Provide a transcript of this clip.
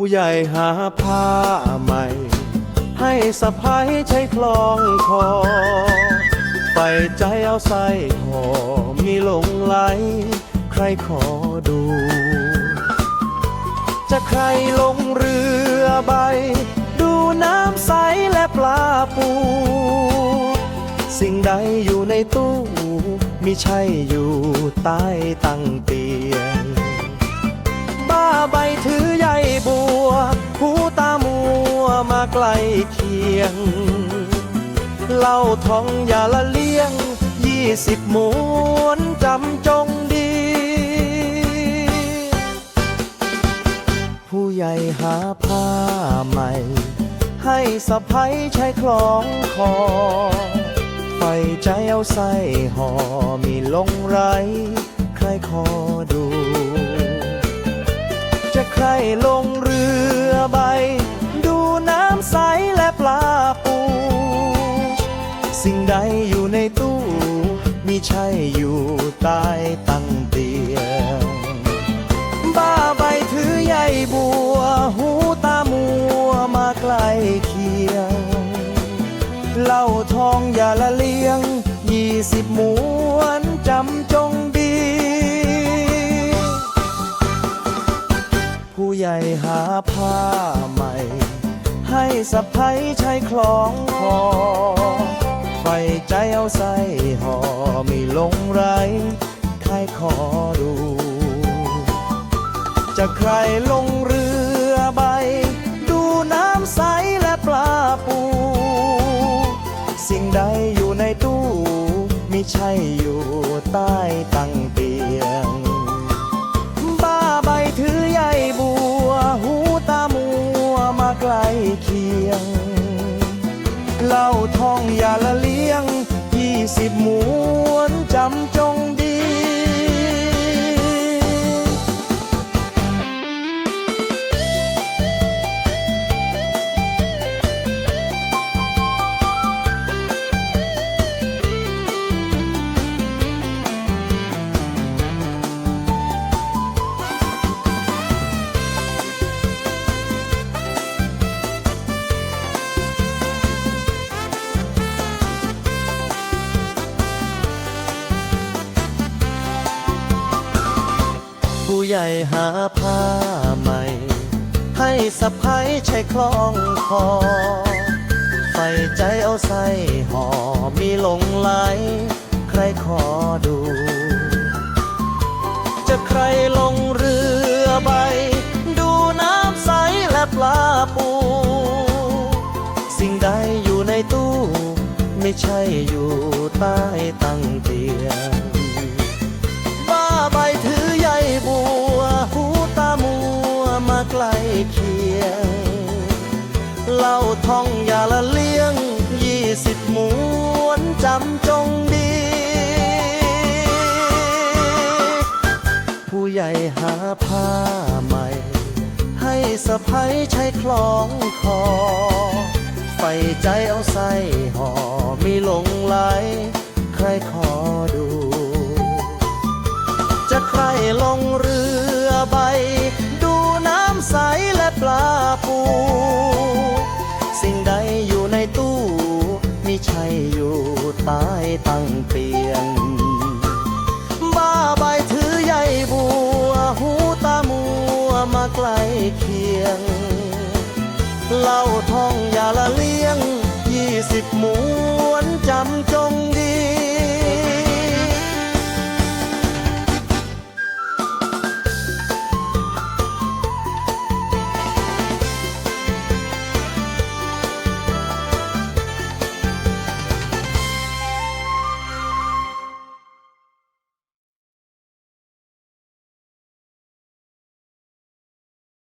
ผู้ใหญ่หาผ้าใหม่ ให้สะพ้ายใช้คล้องคอ ไปใจเอาใส่หอมีหลงไหล ใครขอดู จะใครลงเรือใบ ดูน้ำใสและปลาปู สิ่งใดอยู่ในตู้มิใช่อยู่ใต้ตั้งเตียง ใบถือใยบัว หูตามัวมาใกล้เคียง เล่าทองอย่าละเลี้ยง ยี่สิบม้วนจำจงดี ผู้ใหญ่หาผ้าใหม่ ให้สะพ้ยใช้คล้องคอไฟใจเอาใส่ห่อมีลงไรใครขอดู ใครลงเรือใบ ดูน้ำใสและปลาปู สิ่งใดอยู่ในตู้มิใช่อยู่ใต้ตั้งเตียง บ้าใบถือใยบัว หูตามัวมาใกล้เคียงเหล่าทองอย่าละเลียงยี่สิบม้วนจำจง ผู้ใหญ่หาผ้าใหม่ ให้สะพ้ยใช้คล้องคอไฟใจเอาใส่ห่อมีหลงไรใครขอดู จะใครลงเรือใบ ดูน้ำใสและปลาปู สิ่งใดอยู่ในตู้มิใช่อยู่ใต้ตัง เล่าทองอย่าละเลี้ยงยี่สิบม้วนจำจง ผู้ใหญ่หาผ้าใหม่ ให้สะพ้ยใช้คล้องคอใส่ใจเอาใส่ห่อมีหลงไหล ใครขอดู จะใครลงเรือใบ ดูน้ำใสและปลาปู สิ่งใดอยู่ในตู้ ไม่ใช่อยู่ใต้ตั้งเตียง ทองอย่าละเลี้ยงยี่สิบม้วนจำจงดี ผู้ใหญ่หาผ้าใหม่ ให้สะพ้ยใช้คล้องคอไฟใจเอาใส่ห่อมีหลงไหลใครขอดู จะใครลงเรือใบ ดูน้ำใสและปลาปู ตายตั้งเปียง บ้าใบถือใยบัว หูตามัวมาใกล้เคียงเล่า